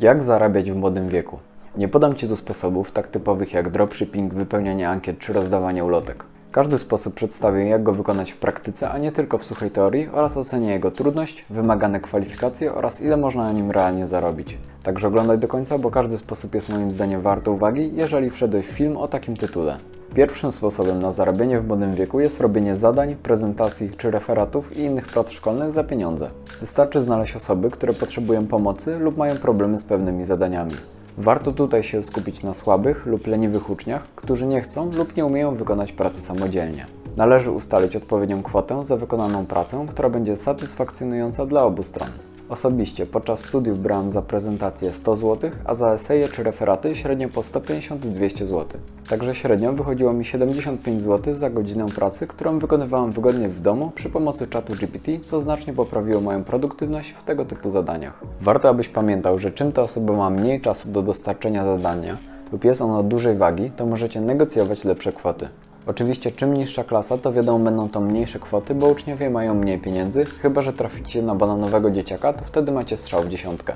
Jak zarabiać w młodym wieku? Nie podam Ci tu sposobów tak typowych jak dropshipping, wypełnianie ankiet czy rozdawanie ulotek. Każdy sposób przedstawię, jak go wykonać w praktyce, a nie tylko w suchej teorii oraz ocenię jego trudność, wymagane kwalifikacje oraz ile można na nim realnie zarobić. Także oglądaj do końca, bo każdy sposób jest moim zdaniem warty uwagi, jeżeli wszedłeś w film o takim tytule. Pierwszym sposobem na zarabianie w młodym wieku jest robienie zadań, prezentacji czy referatów i innych prac szkolnych za pieniądze. Wystarczy znaleźć osoby, które potrzebują pomocy lub mają problemy z pewnymi zadaniami. Warto tutaj się skupić na słabych lub leniwych uczniach, którzy nie chcą lub nie umieją wykonać pracy samodzielnie. Należy ustalić odpowiednią kwotę za wykonaną pracę, która będzie satysfakcjonująca dla obu stron. Osobiście podczas studiów brałem za prezentację 100 zł, a za eseje czy referaty średnio po 150-200 zł. Także średnio wychodziło mi 75 zł za godzinę pracy, którą wykonywałem wygodnie w domu przy pomocy czatu GPT, co znacznie poprawiło moją produktywność w tego typu zadaniach. Warto abyś pamiętał, że czym ta osoba ma mniej czasu do dostarczenia zadania lub jest ono dużej wagi, to możecie negocjować lepsze kwoty. Oczywiście czym niższa klasa, to wiadomo będą to mniejsze kwoty, bo uczniowie mają mniej pieniędzy, chyba że traficie na bananowego dzieciaka, to wtedy macie strzał w dziesiątkę.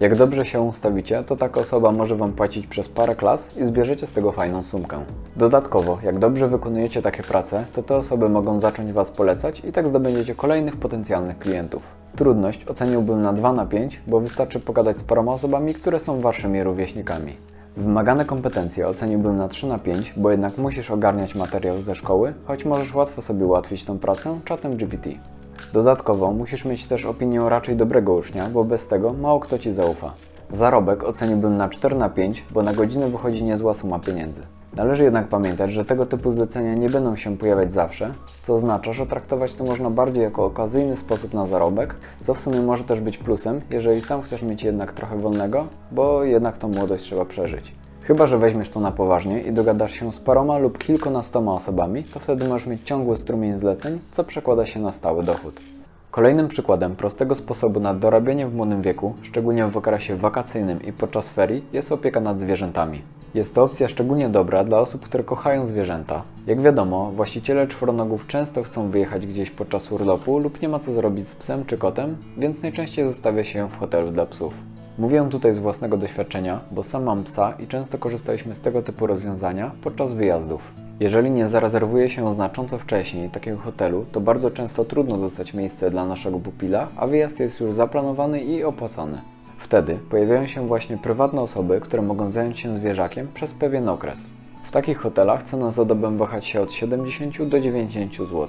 Jak dobrze się ustawicie, to taka osoba może Wam płacić przez parę klas i zbierzecie z tego fajną sumkę. Dodatkowo, jak dobrze wykonujecie takie prace, to te osoby mogą zacząć Was polecać i tak zdobędziecie kolejnych potencjalnych klientów. Trudność oceniłbym na 2 na 5, bo wystarczy pogadać z paroma osobami, które są Waszymi rówieśnikami. Wymagane kompetencje oceniłbym na 3 na 5, bo jednak musisz ogarniać materiał ze szkoły, choć możesz łatwo sobie ułatwić tą pracę czatem GPT. Dodatkowo musisz mieć też opinię raczej dobrego ucznia, bo bez tego mało kto Ci zaufa. Zarobek oceniłbym na 4 na 5, bo na godzinę wychodzi niezła suma pieniędzy. Należy jednak pamiętać, że tego typu zlecenia nie będą się pojawiać zawsze, co oznacza, że traktować to można bardziej jako okazyjny sposób na zarobek, co w sumie może też być plusem, jeżeli sam chcesz mieć jednak trochę wolnego, bo jednak tą młodość trzeba przeżyć. Chyba, że weźmiesz to na poważnie i dogadasz się z paroma lub kilkunastoma osobami, to wtedy możesz mieć ciągły strumień zleceń, co przekłada się na stały dochód. Kolejnym przykładem prostego sposobu na dorabianie w młodym wieku, szczególnie w okresie wakacyjnym i podczas ferii, jest opieka nad zwierzętami. Jest to opcja szczególnie dobra dla osób, które kochają zwierzęta. Jak wiadomo, właściciele czworonogów często chcą wyjechać gdzieś podczas urlopu lub nie ma co zrobić z psem czy kotem, więc najczęściej zostawia się ją w hotelu dla psów. Mówię tutaj z własnego doświadczenia, bo sam mam psa i często korzystaliśmy z tego typu rozwiązania podczas wyjazdów. Jeżeli nie zarezerwuje się znacząco wcześniej takiego hotelu, to bardzo często trudno dostać miejsce dla naszego pupila, a wyjazd jest już zaplanowany i opłacony. Wtedy pojawiają się właśnie prywatne osoby, które mogą zająć się zwierzakiem przez pewien okres. W takich hotelach cena za dobę wahać się od 70 do 90 zł.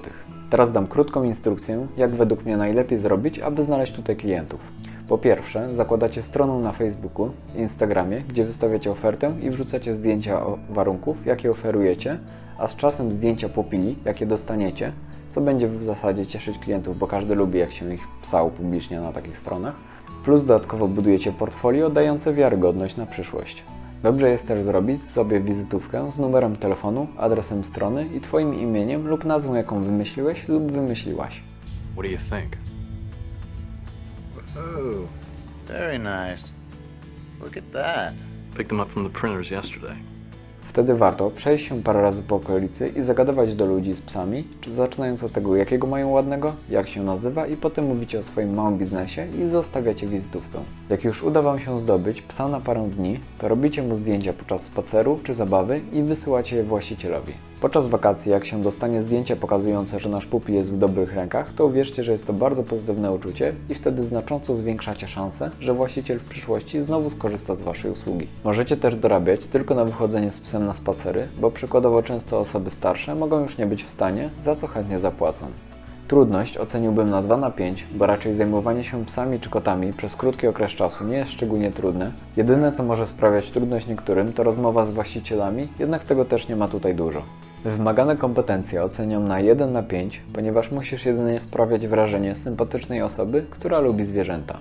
Teraz dam krótką instrukcję, jak według mnie najlepiej zrobić, aby znaleźć tutaj klientów. Po pierwsze, zakładacie stronę na Facebooku, Instagramie, gdzie wystawiacie ofertę i wrzucacie zdjęcia warunków, jakie oferujecie, a z czasem zdjęcia pupili, jakie dostaniecie, co będzie w zasadzie cieszyć klientów, bo każdy lubi, jak się ich psa upublicznia na takich stronach. Plus dodatkowo budujecie portfolio dające wiarygodność na przyszłość. Dobrze jest też zrobić sobie wizytówkę z numerem telefonu, adresem strony i Twoim imieniem lub nazwą, jaką wymyśliłeś lub wymyśliłaś. What do you think? Oh, very nice. Look at that. Picked them up from the printers yesterday. Wtedy warto przejść się parę razy po okolicy i zagadywać do ludzi z psami, czy zaczynając od tego, jakiego mają ładnego, jak się nazywa i potem mówicie o swoim małym biznesie i zostawiacie wizytówkę. Jak już uda Wam się zdobyć psa na parę dni, to robicie mu zdjęcia podczas spaceru czy zabawy i wysyłacie je właścicielowi. Podczas wakacji, jak się dostanie zdjęcie pokazujące, że nasz pupi jest w dobrych rękach, to uwierzcie, że jest to bardzo pozytywne uczucie i wtedy znacząco zwiększacie szanse, że właściciel w przyszłości znowu skorzysta z Waszej usługi. Możecie też dorabiać tylko na wychodzenie z psem na spacery, bo przykładowo często osoby starsze mogą już nie być w stanie, za co chętnie zapłacą. Trudność oceniłbym na 2 na 5, bo raczej zajmowanie się psami czy kotami przez krótki okres czasu nie jest szczególnie trudne. Jedyne co może sprawiać trudność niektórym to rozmowa z właścicielami, jednak tego też nie ma tutaj dużo. Wymagane kompetencje oceniam na 1 na 5, ponieważ musisz jedynie sprawiać wrażenie sympatycznej osoby, która lubi zwierzęta.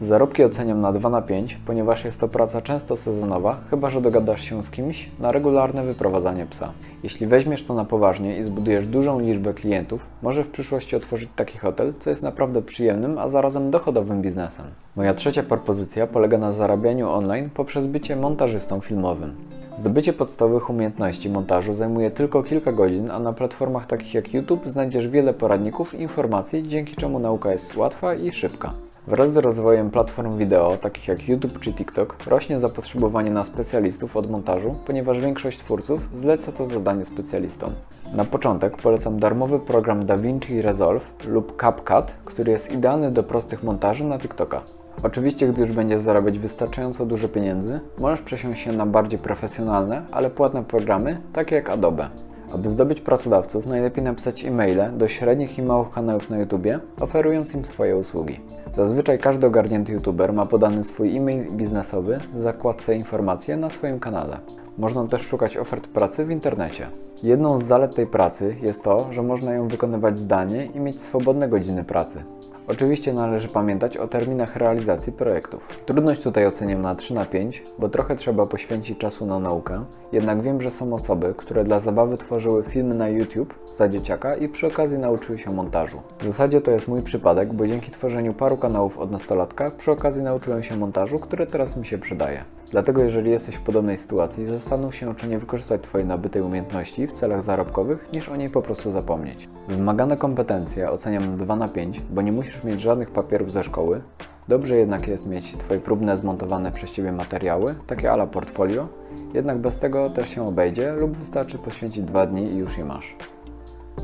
Zarobki oceniam na 2 na 5, ponieważ jest to praca często sezonowa, chyba że dogadasz się z kimś na regularne wyprowadzanie psa. Jeśli weźmiesz to na poważnie i zbudujesz dużą liczbę klientów, może w przyszłości otworzyć taki hotel, co jest naprawdę przyjemnym, a zarazem dochodowym biznesem. Moja trzecia propozycja polega na zarabianiu online poprzez bycie montażystą filmowym. Zdobycie podstawowych umiejętności montażu zajmuje tylko kilka godzin, a na platformach takich jak YouTube znajdziesz wiele poradników i informacji, dzięki czemu nauka jest łatwa i szybka. Wraz z rozwojem platform wideo, takich jak YouTube czy TikTok, rośnie zapotrzebowanie na specjalistów od montażu, ponieważ większość twórców zleca to zadanie specjalistom. Na początek polecam darmowy program DaVinci Resolve lub CapCut, który jest idealny do prostych montaży na TikToka. Oczywiście, gdy już będziesz zarabiać wystarczająco dużo pieniędzy, możesz przesiąść się na bardziej profesjonalne, ale płatne programy, takie jak Adobe. Aby zdobyć pracodawców, najlepiej napisać e-maile do średnich i małych kanałów na YouTube, oferując im swoje usługi. Zazwyczaj każdy ogarnięty YouTuber ma podany swój e-mail biznesowy w zakładce informacje na swoim kanale. Można też szukać ofert pracy w internecie. Jedną z zalet tej pracy jest to, że można ją wykonywać zdalnie i mieć swobodne godziny pracy. Oczywiście należy pamiętać o terminach realizacji projektów. Trudność tutaj oceniam na 3 na 5, bo trochę trzeba poświęcić czasu na naukę, jednak wiem, że są osoby, które dla zabawy tworzyły filmy na YouTube za dzieciaka i przy okazji nauczyły się montażu. W zasadzie to jest mój przypadek, bo dzięki tworzeniu paru kanałów od nastolatka przy okazji nauczyłem się montażu, który teraz mi się przydaje. Dlatego jeżeli jesteś w podobnej sytuacji, zastanów się, czy nie wykorzystać Twojej nabytej umiejętności w celach zarobkowych, niż o niej po prostu zapomnieć. Wymagane kompetencje oceniam na 2 na 5, bo nie musisz mieć żadnych papierów ze szkoły. Dobrze jednak jest mieć Twoje próbne zmontowane przez Ciebie materiały, takie ala portfolio, jednak bez tego też się obejdzie lub wystarczy poświęcić 2 dni i już je masz.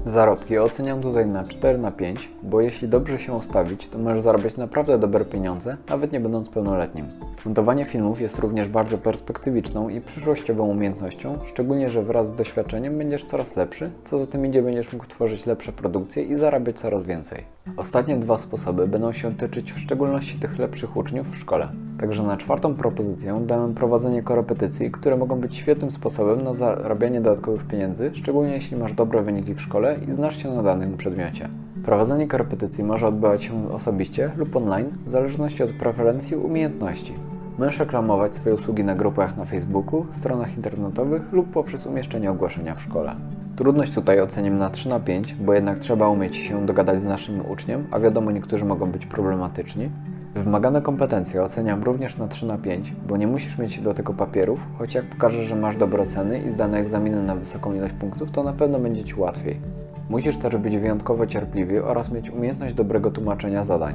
Zarobki oceniam tutaj na 4 na 5, bo jeśli dobrze się ustawić, to możesz zarabiać naprawdę dobre pieniądze, nawet nie będąc pełnoletnim. Montowanie filmów jest również bardzo perspektywiczną i przyszłościową umiejętnością, szczególnie, że wraz z doświadczeniem będziesz coraz lepszy, co za tym idzie będziesz mógł tworzyć lepsze produkcje i zarabiać coraz więcej. Ostatnie dwa sposoby będą się tyczyć w szczególności tych lepszych uczniów w szkole. Także na czwartą propozycję dałem prowadzenie korepetycji, które mogą być świetnym sposobem na zarabianie dodatkowych pieniędzy, szczególnie jeśli masz dobre wyniki w szkole i znasz się na danym przedmiocie. Prowadzenie korepetycji może odbywać się osobiście lub online, w zależności od preferencji i umiejętności. Możesz reklamować swoje usługi na grupach na Facebooku, stronach internetowych lub poprzez umieszczenie ogłoszenia w szkole. Trudność tutaj oceniam na 3 na 5, bo jednak trzeba umieć się dogadać z naszym uczniem, a wiadomo niektórzy mogą być problematyczni. Wymagane kompetencje oceniam również na 3 na 5, bo nie musisz mieć do tego papierów, choć jak pokażesz, że masz dobre oceny i zdane egzaminy na wysoką ilość punktów, to na pewno będzie Ci łatwiej. Musisz też być wyjątkowo cierpliwy oraz mieć umiejętność dobrego tłumaczenia zadań.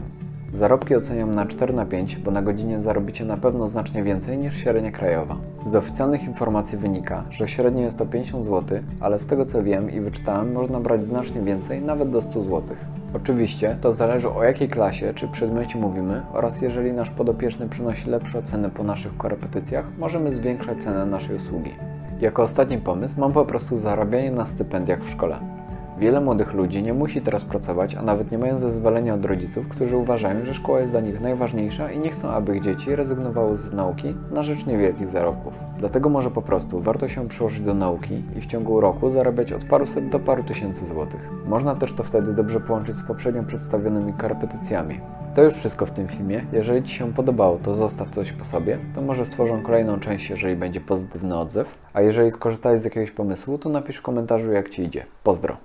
Zarobki oceniam na 4 na 5, bo na godzinie zarobicie na pewno znacznie więcej niż średnia krajowa. Z oficjalnych informacji wynika, że średnio jest to 50 zł, ale z tego co wiem i wyczytałem, można brać znacznie więcej, nawet do 100 zł. Oczywiście to zależy o jakiej klasie czy przedmiocie mówimy oraz jeżeli nasz podopieczny przynosi lepsze oceny po naszych korepetycjach, możemy zwiększać cenę naszej usługi. Jako ostatni pomysł mam po prostu zarabianie na stypendiach w szkole. Wiele młodych ludzi nie musi teraz pracować, a nawet nie mają zezwolenia od rodziców, którzy uważają, że szkoła jest dla nich najważniejsza i nie chcą, aby ich dzieci rezygnowały z nauki na rzecz niewielkich zarobków. Dlatego może po prostu warto się przyłożyć do nauki i w ciągu roku zarabiać od paruset do paru tysięcy złotych. Można też to wtedy dobrze połączyć z poprzednio przedstawionymi korepetycjami. To już wszystko w tym filmie. Jeżeli Ci się podobało, to zostaw coś po sobie. To może stworzą kolejną część, jeżeli będzie pozytywny odzew. A jeżeli skorzystałeś z jakiegoś pomysłu, to napisz w komentarzu jak Ci idzie. Pozdro!